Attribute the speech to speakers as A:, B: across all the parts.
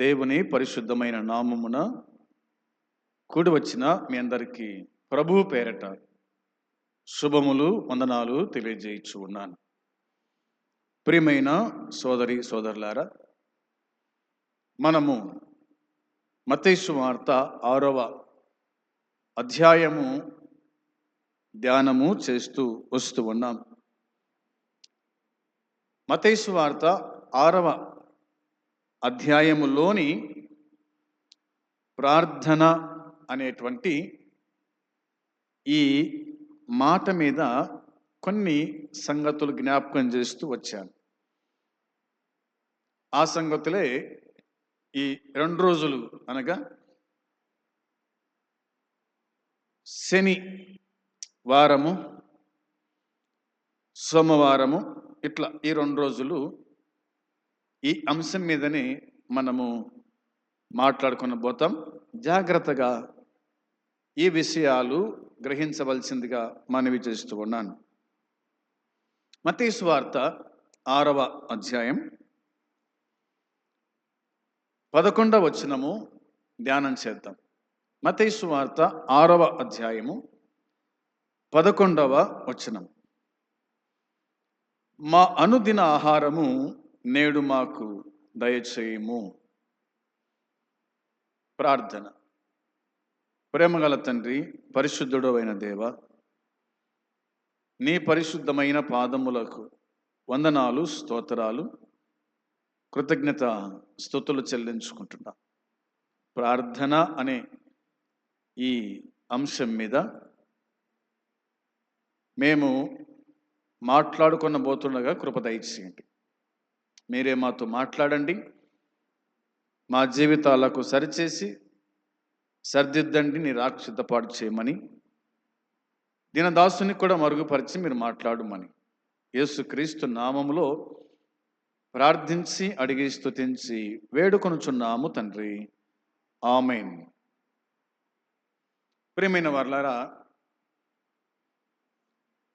A: దేవుని పరిశుద్ధమైన నామమున కూడి వచ్చిన మీ అందరికీ ప్రభు పేరట శుభములు వందనాలు తెలియజేయచ్చు ఉన్నాను. ప్రియమైన సోదరి సోదరులారా మనము మతేసు వార్త ఆరవ అధ్యాయము ధ్యానము చేస్తూ వస్తూ ఉన్నాం. మతేసు వార్త ఆరవ అధ్యాయములోని ప్రార్థన అనేటువంటి ఈ మాట మీద కొన్ని సంగతులు జ్ఞాపకం చేస్తూ వచ్చాను. ఆ సంగతులే ఈ రెండు రోజులు అనగా శని వారము సోమవారము ఇట్లా ఈ రెండు రోజులు ఈ అంశం మీదనే మనము మాట్లాడుకున్న పోతాం. జాగ్రత్తగా ఈ విషయాలు గ్రహించవలసిందిగా మనవి చేస్తూ ఉన్నాను మతీశ్వార్త ఆరవ అధ్యాయం పదకొండవ వచనము ధ్యానం చేద్దాం. మతీశ్వార్త ఆరవ అధ్యాయము పదకొండవ వచనం. మా అనుదిన ఆహారము నేడు మాకు దయచేయము. ప్రార్థన. ప్రేమగల తండ్రి పరిశుద్ధుడు అయిన దేవ నీ పరిశుద్ధమైన పాదములకు వందనాలు స్తోత్రాలు కృతజ్ఞత స్థుతులు చెల్లించుకుంటున్నా. ప్రార్థన అనే ఈ అంశం మీద మేము మాట్లాడుకున్న పోతుండగా కృప దయచేయండి. మీరే మాతో మాట్లాడండి. మా జీవితాలకు సరిచేసి సరిదిద్దండి నీ రాకు సిద్ధపాటు చేయమని. దీనదాసుని కూడా మరుగుపరిచి మీరు మాట్లాడమని. యేసుక్రీస్తు నామములో ప్రార్థించి అడిగి స్థుతించి వేడుకొనుచున్నాము తండ్రి. ఆమెన్. ప్రియమైన వర్లారా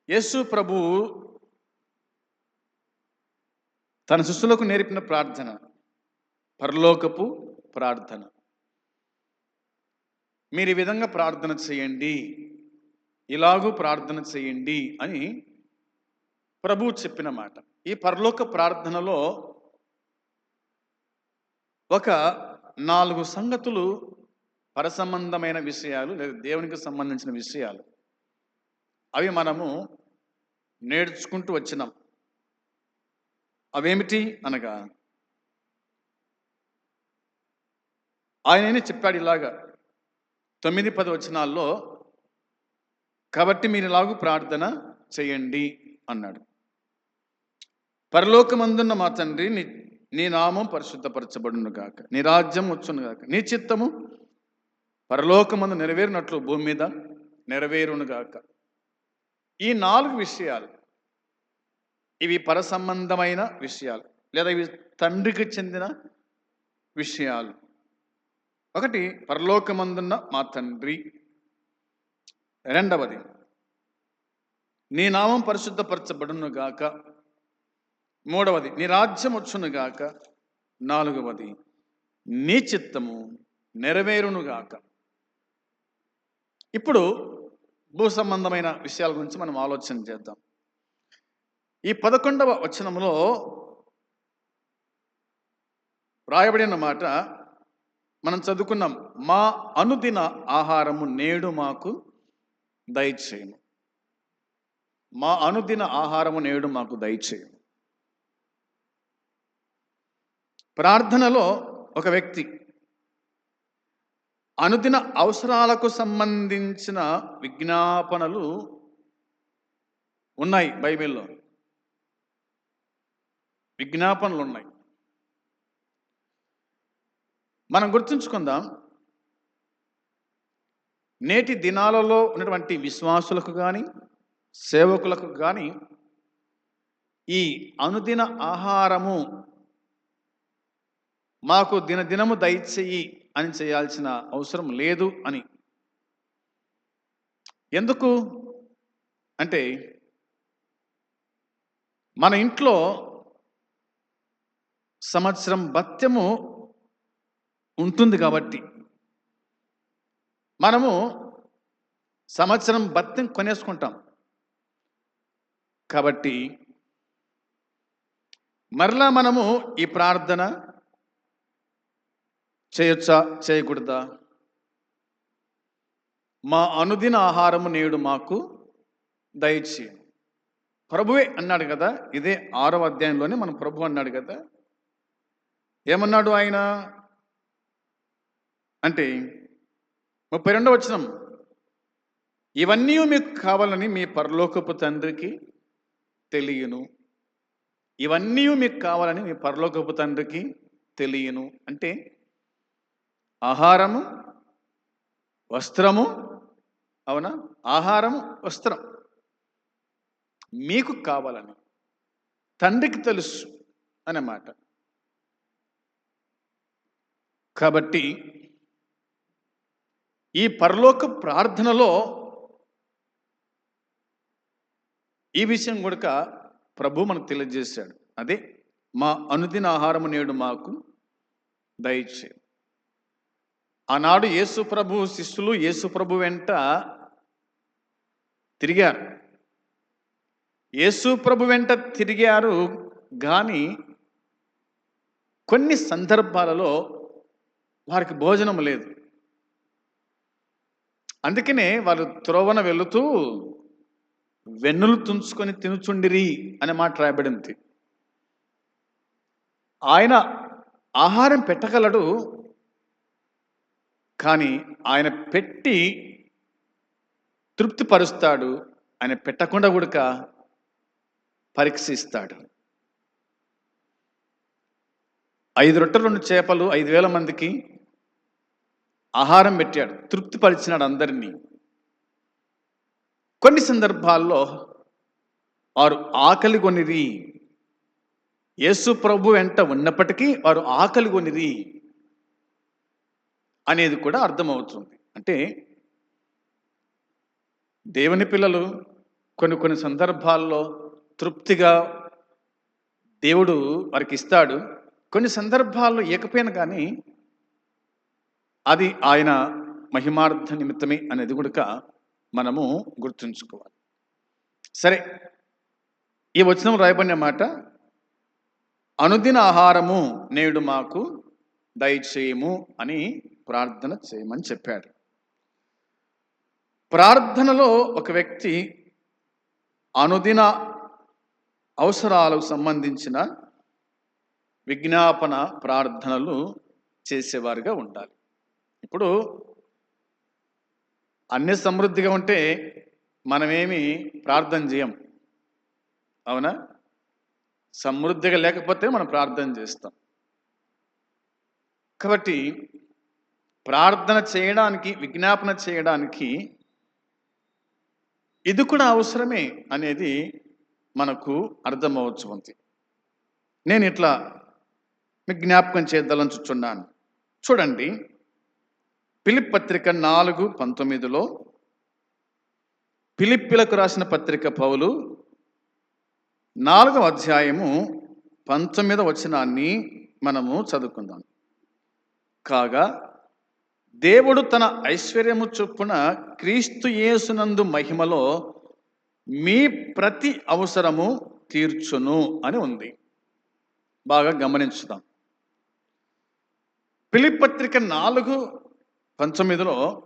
A: యేసు ప్రభు తన శిష్యులకు నేర్పిన ప్రార్థన. పరలోకపు ప్రార్థన. మీరు ఈ విధంగా ప్రార్థన చేయండి. ఇలాగూ ప్రార్థన చేయండి అని ప్రభువు చెప్పిన మాట. ఈ పరలోక ప్రార్థనలో ఒక నాలుగు సంగతులు పరసంబంధమైన విషయాలు లేదా దేవునికి సంబంధించిన విషయాలు. అవి మనము నేర్చుకుంటూ వచ్చినాం. అవేమిటి అనగా ఆయననే చెప్పాడు ఇలాగా తొమ్మిది పది వచనాల్లో కాబట్టి మీరు ఇలాగూ ప్రార్థన చేయండి అన్నాడు. పరలోకమందున్న మా తండ్రి నీ నీ నామం పరిశుద్ధపరచబడును గాక నీ రాజ్యం వచ్చును గాక నీ చిత్తము పరలోకమందు నెరవేరినట్లు భూమి మీద నెరవేరును గాక. ఈ నాలుగు విషయాలు ఇవి పరసంబంధమైన విషయాలు లేదా ఇవి తండ్రికి చెందిన విషయాలు. ఒకటి పరలోకమందున్న మా తండ్రి. రెండవది నీ నామం పరిశుద్ధపరచబడును గాక మూడవది నీ రాజ్యం వచ్చును గాక నాలుగవది నీ చిత్తము నెరవేరును గాక ఇప్పుడు భూ సంబంధమైన విషయాల గురించి మనం ఆలోచన చేద్దాం. ఈ పదకొండవ వచనంలో రాయబడిన మాట మనం చదువుకున్నాం మా అనుదిన ఆహారము నేడు మాకు దయచేయము. మా అనుదిన ఆహారము నేడు మాకు దయచేయము. ప్రార్థనలో ఒక వ్యక్తి అనుదిన అవసరాలకు సంబంధించిన విజ్ఞాపనలు ఉన్నాయి బైబిల్లో. విజ్ఞాపనలు ఉన్నాయి మనం గుర్తుంచుకుందాం నేటి దినాలలో ఉన్నటువంటి విశ్వాసులకు కానీ సేవకులకు కానీ ఈ అనుదిన ఆహారము మాకు దినదినము దయచేయి అని చేయాల్సిన అవసరం లేదు అని. ఎందుకు? అంటే మన ఇంట్లో సంవత్సరం భత్యము ఉంటుంది కాబట్టి మనము సంవత్సరం భత్యం కొనేసుకుంటాం. కాబట్టి మరలా మనము ఈ ప్రార్థన చేయొచ్చా? చేయకూడదా? మా అనుదిన ఆహారము నేడు మాకు దయచేయం ప్రభువే అన్నాడు కదా ఇదే ఆరవ అధ్యాయంలోనే మన ప్రభు అన్నాడు కదా ఏమన్నాడు ఆయన? అంటే ముప్పై రెండవ వచనం. ఇవన్నీ మీకు కావాలని మీ పరలోకపు తండ్రికి తెలియను. ఇవన్నీ మీకు కావాలని మీ పరలోకపు తండ్రికి తెలియను. అంటే ఆహారము వస్త్రము అవునా? ఆహారము వస్త్రం మీకు కావాలని తండ్రికి తెలుసు అన్నమాట కాబట్టి ఈ పరలోక ప్రార్థనలో ఈ విషయం కూడా ప్రభు మనకు తెలియజేశాడు. అదే మా అనుదిన ఆహారము నేడు మాకు దయచే. ఆనాడు యేసు ప్రభు శిష్యులు యేసు ప్రభు వెంట తిరిగారు. యేసు ప్రభు వెంట తిరిగారు కానీ కొన్ని సందర్భాలలో వారికి భోజనం లేదు. అందుకనే వారు త్రోవన వెళుతూ వెన్నులు తుంచుకొని తినుచుండిరి అనే మాట రాయబడింది. ఆయన ఆహారం పెట్టగలడు కానీ ఆయన పెట్టి తృప్తిపరుస్తాడు ఆయన పెట్టకుండా కూడా పరీక్షిస్తాడు ఐదు రొట్టెలు రెండు చేపలు ఐదు వేల మందికి ఆహారం పెట్టాడు తృప్తిపరిచినాడు అందరినీ. కొన్ని సందర్భాల్లో వారు ఆకలి కొనిరి. యేసు ప్రభు వెంట ఉన్నప్పటికీ వారు ఆకలి కొనిరి అనేది కూడా అర్థమవుతుంది. అంటే దేవుని పిల్లలు కొన్ని కొన్ని సందర్భాల్లో తృప్తిగా దేవుడు వారికి ఇస్తాడు. కొన్ని సందర్భాల్లో ఏకపోయినా కానీ అది ఆయన మహిమార్థ నిమిత్తమే అనేది కూడా మనము గుర్తుంచుకోవాలి. సరే ఈ వచనం రాయబడిన మాట అనుదిన ఆహారము నేడు మాకు దయచేయము అని ప్రార్థన చేయమని చెప్పాడు. ప్రార్థనలో ఒక వ్యక్తి అనుదిన అవసరాలకు సంబంధించిన విజ్ఞాపన ప్రార్థనలు చేసేవారుగా ఉండాలి. ఇప్పుడు అన్ని సమృద్ధిగా ఉంటే మనమేమి ప్రార్థన చేయం. అవునా? సమృద్ధిగా లేకపోతే మనం ప్రార్థన చేస్తాం. కాబట్టి ప్రార్థన చేయడానికి విజ్ఞాపన చేయడానికి ఇది కూడా అవసరమే అనేది మనకు అర్థమవచ్చు ఉంది నేను ఇట్లా మీకు జ్ఞాపకం చేద్దాలని చూడండి. పిలిప్ పత్రిక నాలుగు పంతొమ్మిదిలో పిలిప్పిలకు రాసిన పత్రిక పౌలు నాలుగవ అధ్యాయము పంతొమ్మిదవ వచనాన్ని మనము చదువుకుందాం. కాగా దేవుడు తన ఐశ్వర్యము చొప్పున క్రీస్తు యేసునందు మహిమలో మీ ప్రతి అవసరము తీర్చును అని ఉంది. బాగా గమనించుదాం. పిలిపత్రిక నాలుగు పంతొమ్మిదిలో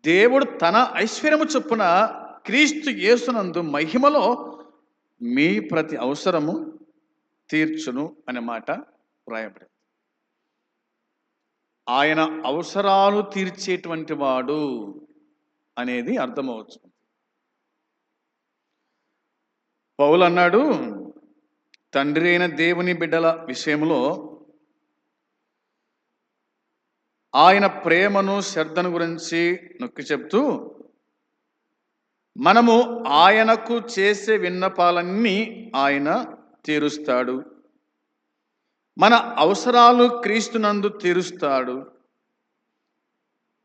A: దేవుడు తన ఐశ్వర్యము చొప్పున క్రీస్తు యేసునందు మహిమలో మీ ప్రతి అవసరము తీర్చును అనే మాట వ్రాయబడింది. ఆయన అవసరాలు తీర్చేటువంటి వాడు అనేది అర్థమవచ్చు. పౌలు అన్నాడు తండ్రి అయిన దేవుని బిడ్డల విషయంలో ఆయన ప్రేమను శ్రద్ధను గురించి నొక్కి చెప్తూ మనము ఆయనకు చేసే విన్నపాలన్నీ ఆయన తీరుస్తాడు. మన అవసరాలు క్రీస్తునందు తీరుస్తాడు.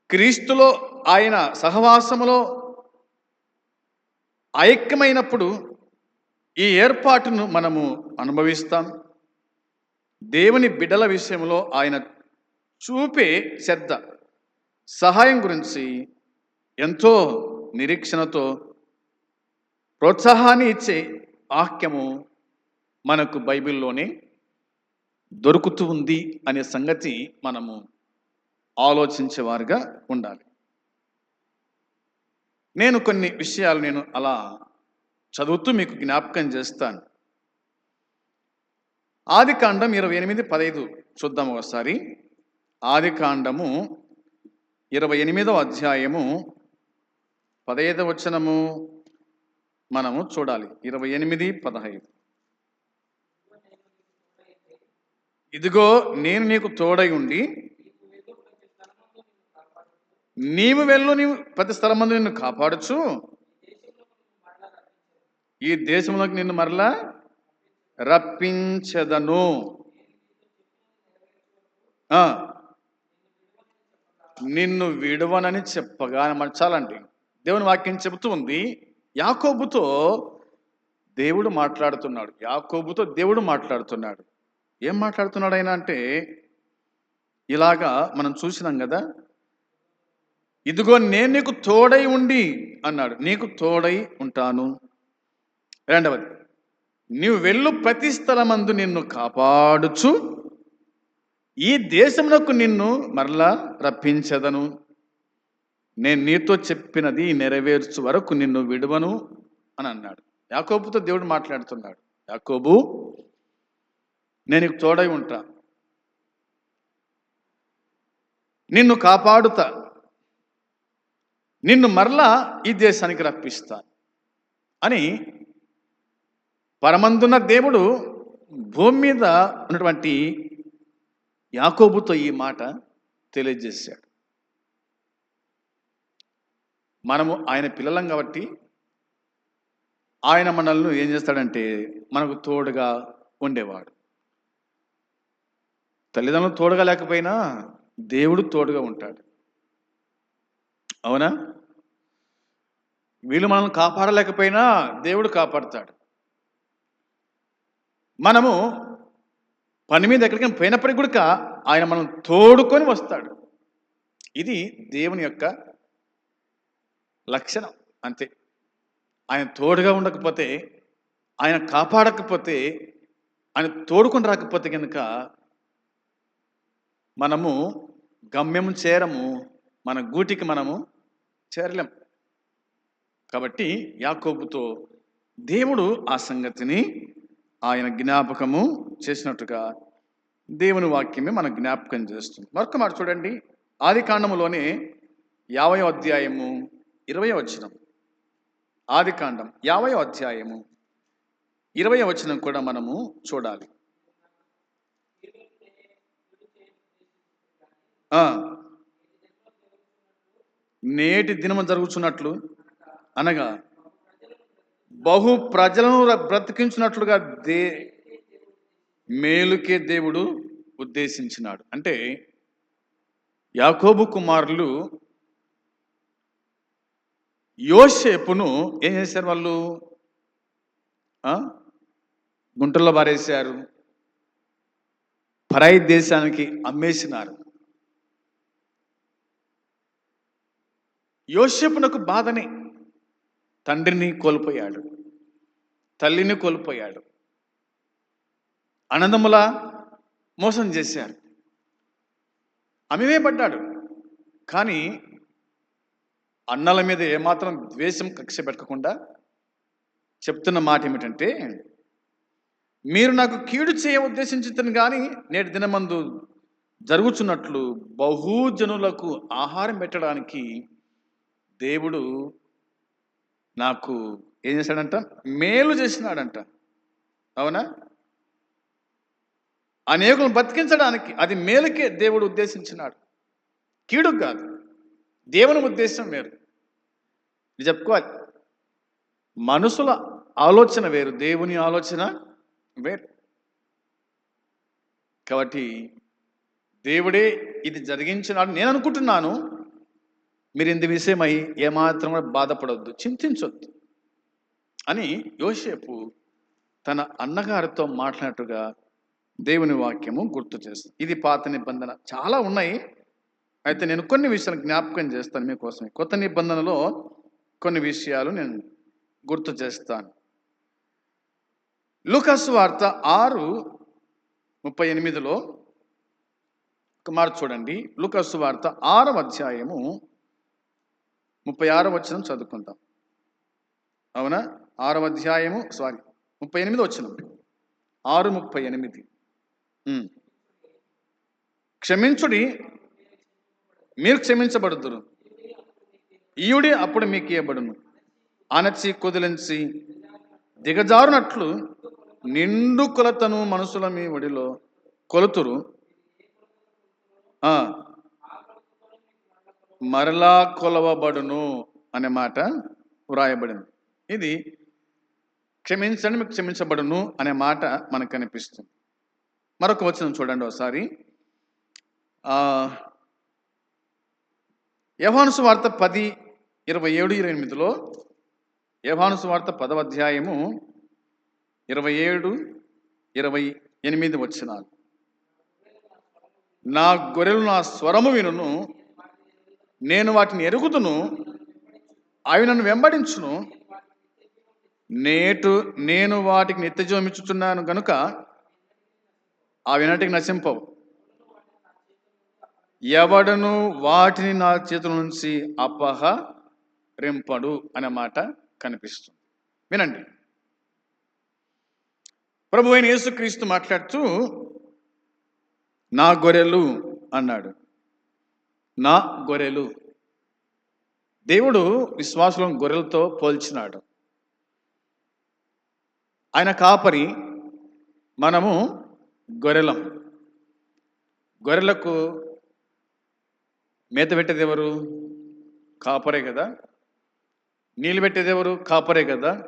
A: క్రీస్తులో ఆయన సహవాసములో ఐక్యమైనప్పుడు ఈ ఏర్పాటును మనము అనుభవిస్తాం. దేవుని బిడ్డల విషయంలో ఆయన చూపే శ్రద్ధ సహాయం గురించి ఎంతో నిరీక్షణతో ప్రోత్సాహాన్ని ఇచ్చే వాక్యము మనకు బైబిల్లోనే దొరుకుతూ ఉంది అనే సంగతి మనము ఆలోచించేవారుగా ఉండాలి. నేను కొన్ని విషయాలు నేను అలా చదువుతూ మీకు జ్ఞాపకం చేస్తాను. ఆది కాండం ఇరవై ఎనిమిది పదైదు చూద్దాం ఒకసారి. ఆది కాండము ఇరవై ఎనిమిదవ అధ్యాయము పదహైదవ వచనము మనము చూడాలి. ఇరవై ఎనిమిది పదహైదు. ఇదిగో నేను నీకు తోడై ఉండి నీవు వెళ్ళు నీవు ప్రతి స్థలమందు నిన్ను కాపాడుచు. ఈ దేశంలోకి నిన్ను మరలా రప్పించదను. నిన్ను విడవనని చెప్పగా మర్చాలండి దేవుని వాక్యం చెబుతూ ఉంది యాకోబుతో దేవుడు మాట్లాడుతున్నాడు. యాకోబుతో దేవుడు మాట్లాడుతున్నాడు. ఏం మాట్లాడుతున్నాడు ఆయన అంటే ఇలాగా మనం చూసినాం కదా ఇదిగో నేను నీకు తోడై ఉండి అన్నాడు. నీకు తోడై ఉంటాను. రెండవది నీవు వెళ్ళు ప్రతి స్థలమందు నిన్ను కాపాడుచు. ఈ దేశమునకు నిన్ను మరలా రప్పించదను. నేను నీతో చెప్పినది నెరవేర్చు వరకు నిన్ను విడువను అని అన్నాడు. యాకోబుతో దేవుడు మాట్లాడుతున్నాడు. యాకోబు నేను తోడై ఉంటా. నిన్ను కాపాడుతా. నిన్ను మరలా ఈ దేశానికి రప్పిస్తా అని పరమందున్న దేవుడు భూమి మీద ఉన్నటువంటి యాకోబుతో ఈ మాట తెలియజేశాడు. మనము ఆయన పిల్లలం కాబట్టి ఆయన మనల్ని ఏం చేస్తాడంటే మనకు తోడుగా ఉండేవాడు. తల్లిదండ్రులు తోడుగా లేకపోయినా దేవుడు తోడుగా ఉంటాడు. అవునా? వీళ్ళు మనల్ని కాపాడలేకపోయినా దేవుడు కాపాడుతాడు. మనము పని మీద ఎక్కడికైనా పోయినప్పటికి కూడా ఆయన మనం తోడుకొని వస్తాడు. ఇది దేవుని యొక్క లక్షణం. అంతే. ఆయన తోడుగా ఉండకపోతే ఆయన కాపాడకపోతే ఆయన తోడుకొని రాకపోతే కనుక మనము గమ్యం చేరము మన గూటికి మనము చేరలేం. కాబట్టి యాకోబుతో దేవుడు ఆ సంగతిని ఆయన జ్ఞాపకము చేసినట్టుగా దేవుని వాక్యమే మన జ్ఞాపకం చేస్తుంది. మరొక మాట చూడండి. ఆది కాండములోనే యాభై అధ్యాయము ఇరవై వచనం. ఆది కాండం యాభై అధ్యాయము ఇరవై వచనం కూడా మనము చూడాలి. నేటి దినము జరుగుతున్నట్లు అనగా బహు ప్రజలను బ్రతికించినట్లుగా దే మేలుకే దేవుడు ఉద్దేశించినాడు. అంటే యాకోబు కుమారులు యోసేపును ఏం చేశారు వాళ్ళు? గుంటల్లో పారేశారు. పరాయి దేశానికి అమ్మేసినారు. యోసేపునకు బాధనే తండ్రిని కోల్పోయాడు. తల్లిని కోల్పోయాడు. అనందముల మోసం చేశారు. అమివే పడ్డాడు కానీ అన్నల మీద ఏమాత్రం ద్వేషం కక్ష పెట్టకుండా చెప్తున్న మాట ఏమిటంటే మీరు నాకు కీడు చేయ ఉద్దేశించుతాను కానీ నేటి దినమందు జరుగుతున్నట్లు బహుజనులకు ఆహారం పెట్టడానికి దేవుడు నాకు ఏం చేశాడంట? మేలు చేసినాడంట. అవునా? అనేకులను బతికించడానికి అది మేలుకే దేవుడు ఉద్దేశించినాడు. కీడు కాదు. దేవుని ఉద్దేశం వేరు. ఇది చెప్పుకోవాలి. మనుషుల ఆలోచన వేరు. దేవుని ఆలోచన వేరు. కాబట్టి దేవుడే ఇది జరిగించినాడు. నేను అనుకుంటున్నాను మీరు ఇందు విషయమై ఏమాత్రం కూడా బాధపడవద్దు చింతించొద్దు అని యోసేపు తన అన్నగారితో మాట్లాడినట్టుగా దేవుని వాక్యము గుర్తు చేస్తుంది. ఇది పాత నిబంధన. చాలా ఉన్నాయి. అయితే నేను కొన్ని విషయాలు జ్ఞాపకం చేస్తాను మీకోసమే. కొత్త నిబంధనలో కొన్ని విషయాలు నేను గుర్తు చేస్తాను. లుకస్ వార్త ఆరు ముప్పై ఎనిమిదిలో ఒక మాట చూడండి. లుకస్ వార్త ఆరవ అధ్యాయము ముప్పై ఆరవ వచనం చదువుకుంటాం అవునా? ఆరవ అధ్యాయము సారీ ముప్పై ఎనిమిది వచనం. ఆరు ముప్పై ఎనిమిది. క్షమించుడి మీరు క్షమించబడుదురు. ఈయుడి అప్పుడు మీకు ఇవ్వబడును అనచి కుదిలించి దిగజారునట్లు నిండు కొలతను మనుషుల మీ ఒడిలో కొలుతురు. మరలా కొలవబడును అనే మాట వ్రాయబడింది. ఇది క్షమించండి మీకు క్షమించబడును అనే మాట మనకు కనిపిస్తుంది. మరొక వచనం చూడండి ఒకసారి. ఆ, వార్త పది ఇరవై ఏడు ఇరవై ఎనిమిదిలో యెహోను వార్త పదవ అధ్యాయము ఇరవై ఏడు ఇరవై ఎనిమిది వచ్చినాలు నా గొర్రెలు నా స్వరము వినును నేను వాటిని ఎరుగుదును అవి నన్ను వెంబడించును. నేటు నేను వాటికి నిత్యజీవమిచ్చుచున్నాను కనుక అవి నాటికి నశింపవు. ఎవడను వాటిని నా చేతుల నుంచి అపహరింపడు అనే మాట కనిపిస్తుంది. వినండి. ప్రభు అయిన యేసుక్రీస్తు మాట్లాడుతూ నా గొర్రెలు అన్నాడు. నా గొర్రెలు. దేవుడు విశ్వాసులను గొర్రెలతో పోల్చినాడు. ఆయన కాపరి మనము గొర్రెలం. గొర్రెలకు మేత పెట్టేది ఎవరు? కాపరే కదా. నీళ్ళు పెట్టేది ఎవరు? కాపరే కదా.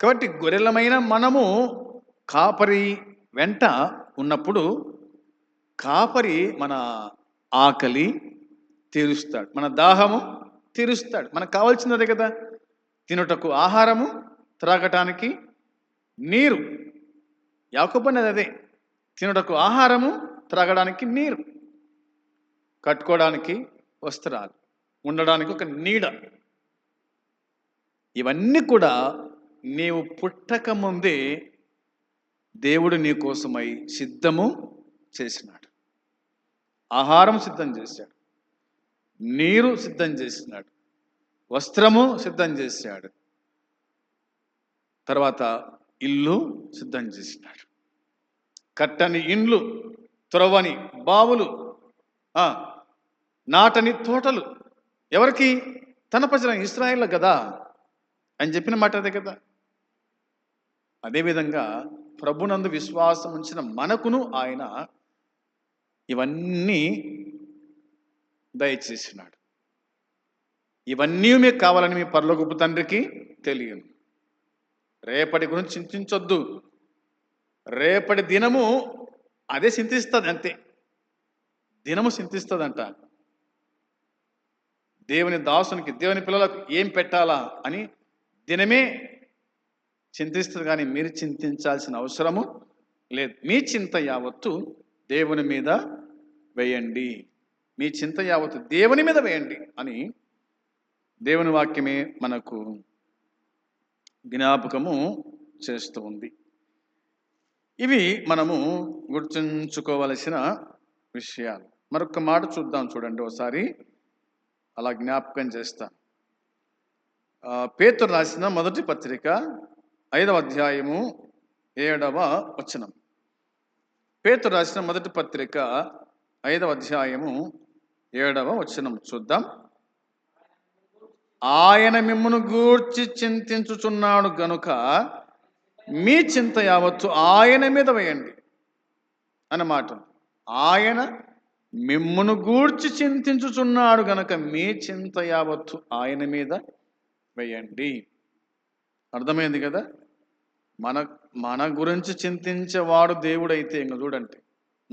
A: కాబట్టి గొర్రెలమైన మనము కాపరి వెంట ఉన్నప్పుడు కాపరి మన ఆకలి తీరుస్తాడు. మన దాహము తీరుస్తాడు. మనకు కావాల్సినదే కదా. తినుటకు ఆహారము త్రాగటానికి నీరు. యాకోబన్నది అదే. తినుటకు ఆహారము త్రాగడానికి నీరు. కట్టుకోవడానికి వస్త్రాలు. ఉండడానికి ఒక నీడ. ఇవన్నీ కూడా నీవు పుట్టక ముందే దేవుడు నీ కోసమై సిద్ధము చేసినాడు. ఆహారం సిద్ధం చేశాడు. నీరు సిద్ధం చేసినాడు. వస్త్రము సిద్ధం చేశాడు. తర్వాత ఇల్లు సిద్ధం చేసినాడు. కట్టని ఇండ్లు త్రొవని బావులు నాటని తోటలు. ఎవరికి? తన ప్రజల ఇస్రాయిల్ కదా అని చెప్పిన మాట అదే కదా. అదేవిధంగా ప్రభునందు విశ్వాసం ఉంచిన మనకును ఆయన ఇవన్నీ దయచేసినాడు. ఇవన్నీ మీకు కావాలని మీ పరలోకపు తండ్రికి తెలియను. రేపటి గురించి చింతించొద్దు. రేపటి దినము అదే చింతిస్తుంది అంతే. దినము చింతిస్తుందంట. దేవుని దాసునికి దేవుని పిల్లలకు ఏం పెట్టాలా అని దినమే చింతిస్తుంది కానీ మీరు చింతించాల్సిన అవసరము లేదు. మీ చింత యావత్తు దేవుని మీద వేయండి. మీ చింత యావత్తు దేవుని మీద వేయండి అని దేవుని వాక్యమే మనకు జ్ఞాపకము చేస్తూ ఉంది. ఇవి మనము గుర్తుంచుకోవలసిన విషయాలు. మరొక మాట చూద్దాం చూడండి ఒకసారి. అలా జ్ఞాపకం చేస్తాను పేతురు రాసిన మొదటి పత్రిక ఐదవ అధ్యాయము ఏడవ వచనం. పేతురు రాసిన మొదటి పత్రిక ఐదవ అధ్యాయము ఏడవ వచనం చూద్దాం. ఆయన మిమ్మును గూర్చి చింతించుచున్నాడు గనుక మీ చింత యావత్తు ఆయన మీద వేయండి అన్నమాట. ఆయన మిమ్మును గూర్చి చింతించుచున్నాడు గనక మీ చింత యావత్తు ఆయన మీద వేయండి. అర్థమైంది కదా? మన మన గురించి చింతించేవాడు దేవుడైతే ఇంక చూడండి.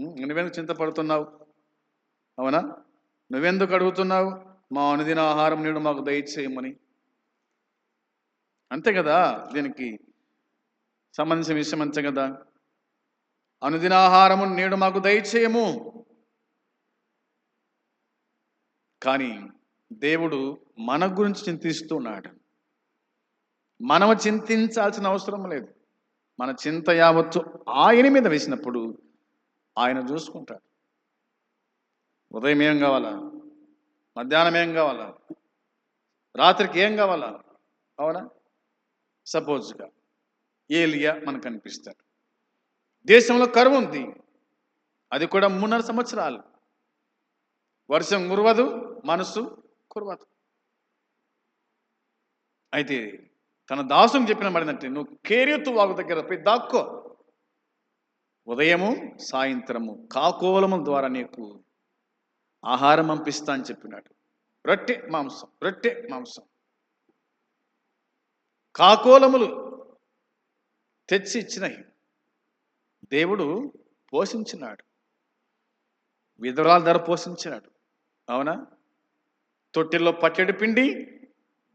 A: నువ్వెందుకు చింతపడుతున్నావు? అవునా? నువ్వెందుకు అడుగుతున్నావు? మా అనుదిన ఆహారం నేడు మాకు దయచేయమని. అంతే కదా? దీనికి సంబంధించిన విషయం అంతే కదా? అనుదినాహారము నేడు మాకు దయచేయము. కానీ దేవుడు మన గురించి చింతిస్తూ ఉన్నాడు మనము చింతించాల్సిన అవసరం లేదు. మన చింత యావత్తు ఆయన మీద వేసినప్పుడు ఆయన చూసుకుంటాడు. ఉదయం ఏం కావాలా? మధ్యాహ్నం ఏం కావాలా? రాత్రికి ఏం కావాలా? అవునా? సపోజ్గా ఏలియా మనకు కనిపిస్తాడు. దేశంలో కరువు ఉంది. అది కూడా మూడున్నర సంవత్సరాలు. వర్షం కురవదు మనసు కురవదు. అయితే తన దాసుకు చెప్పిన పడిందంటే నువ్వు కేరియత్తు వాగు దగ్గర పోయి దాక్కో. ఉదయము సాయంత్రము కాకోలము ద్వారా నీకు ఆహారం పంపిస్తా అని చెప్పినాడు. రొట్టె మాంసం రొట్టె మాంసం. కాకోలములు తెచ్చి ఇచ్చినాయి దేవుడు పోషించినాడు. విధురాల ధర పోషించినాడు. అవునా? తొట్టిలో పచ్చడి పిండి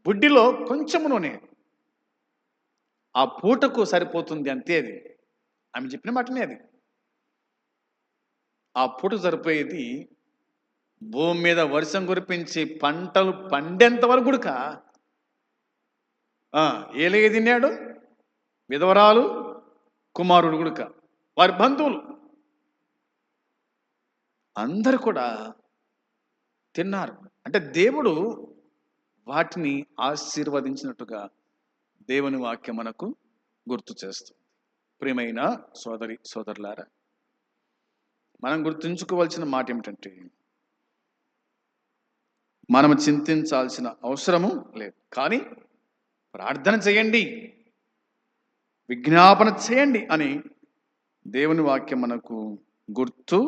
A: బుడ్డిలో కొంచెం నూనె. ఆ పూటకు సరిపోతుంది అంతే అది. ఆమె చెప్పిన మాటనే అది. ఆ పూట సరిపోయేది భూమి మీద వర్షం కురిపించి పంటలు పండేంత వరకు గుడక. ఏలిగ తిన్నాడు విధవరాలు కుమారుడు గుడుక వారి బంధువులు. అందరు కూడా తిన్నారు. అంటే దేవుడు వాటిని ఆశీర్వదించినట్టుగా దేవుని వాక్యం మనకు గుర్తు చేస్తుంది. ప్రియమైన సోదరి సోదరులారా మనం గుర్తుంచుకోవాల్సిన మాట ఏమిటంటే మనం చింతించాల్సిన అవసరము లేదు. కానీ ప్రార్థన చేయండి విజ్ఞాపన చేయండి అని దేవుని వాక్యం మనకు గుర్తు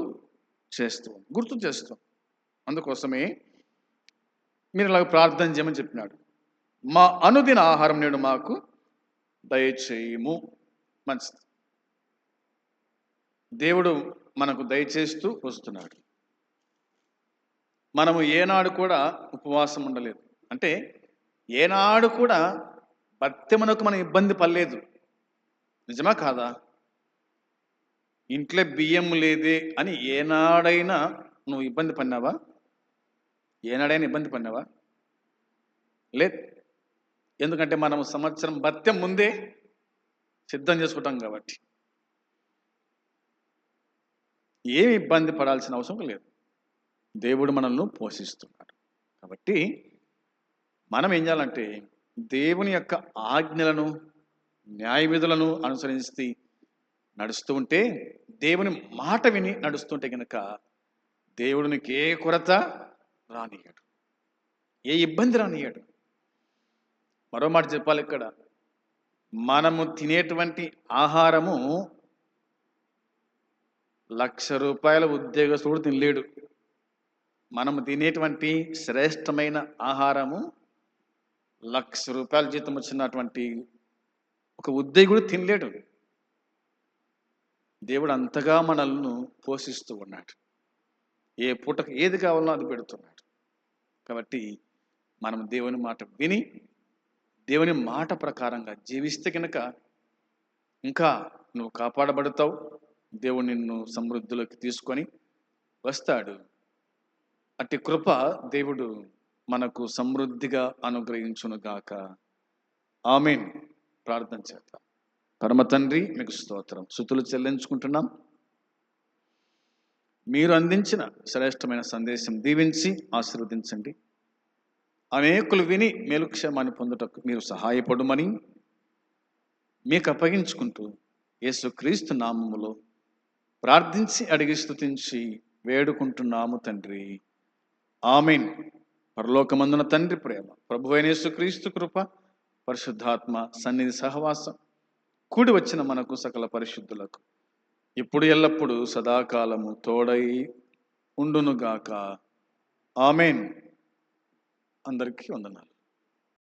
A: చేస్తూ గుర్తు చేస్తాం అందుకోసమే మీరు ఇలాగ ప్రార్థన చేయమని చెప్పినాడు. మా అనుదిన ఆహారం నేడు మాకు దయచేయము. మంచిది. దేవుడు మనకు దయచేస్తూ వస్తున్నాడు. మనము ఏనాడు కూడా ఉపవాసం ఉండలేదు. అంటే ఏనాడు కూడా భత్యమునకు మనం ఇబ్బంది పడలేదు. నిజమా కాదా? ఇంట్లో బియ్యం లేదే అని ఏనాడైనా నువ్వు ఇబ్బంది పడినావా? ఏనాడైనా ఇబ్బంది పడినావా? లేదు. ఎందుకంటే మనం సంవత్సరం భత్యం ముందే సిద్ధం చేసుకుంటాం కాబట్టి. ఏమి ఇబ్బంది పడాల్సిన అవసరం లేదు. దేవుడు మనల్ని పోషిస్తున్నాడు. కాబట్టి మనం ఏం చేయాలంటే దేవుని యొక్క ఆజ్ఞలను న్యాయ విధులను అనుసరించి నడుస్తూ ఉంటే దేవుని మాట విని నడుస్తుంటే కనుక దేవుడికి ఏ కొరత రానియడు ఏ ఇబ్బంది రానియడు మరో మాట చెప్పాలి ఇక్కడ. మనము తినేటువంటి ఆహారము లక్ష రూపాయల ఉద్యోగస్తుడు తినలేడు. మనము తినేటువంటి శ్రేష్టమైన ఆహారము లక్ష రూపాయల జీతం వచ్చినటువంటి ఒక ఉద్యోగుడు తినలేడు. దేవుడు అంతగా మనల్ని పోషిస్తూ ఉన్నాడు. ఏ పూటకు ఏది కావాలో అది పెడుతున్నాడు. కాబట్టి మనం దేవుని మాట విని దేవుని మాట ప్రకారంగా జీవిస్తే కనుక ఇంకా నువ్వు కాపాడబడతావు దేవుడు నిన్ను సమృద్ధిలోకి తీసుకొని వస్తాడు. అట్టి కృప దేవుడు మనకు సమృద్ధిగా అనుగ్రహించునుగాక ఆమెన్. ప్రార్థన చేద్దాం. పరమ తండ్రి మీకు స్తోత్రం. శృతులు చెల్లించుకుంటున్నాం. మీరు అందించిన శ్రేష్టమైన సందేశం దీవించి ఆశీర్వదించండి. అనేకులు విని మేలుక్షేమాన్ని పొందుటకు మీరు సహాయపడమని మీకు అప్పగించుకుంటూ యేసుక్రీస్తు నామములో ప్రార్థించి అడిగి స్థుతించి వేడుకుంటున్నాము తండ్రి. ఆమెన్. పరలోకమందున తండ్రి ప్రేమ ప్రభు అయిన యేసుక్రీస్తు కృప పరిశుద్ధాత్మ సన్నిధి సహవాసం కూడి వచ్చిన మనకు సకల పరిశుద్ధులకు ఇప్పుడు ఎల్లప్పుడూ సదాకాలము తోడై ఉండునుగాక. ఆమెన్. అందరికీ వందనాలు.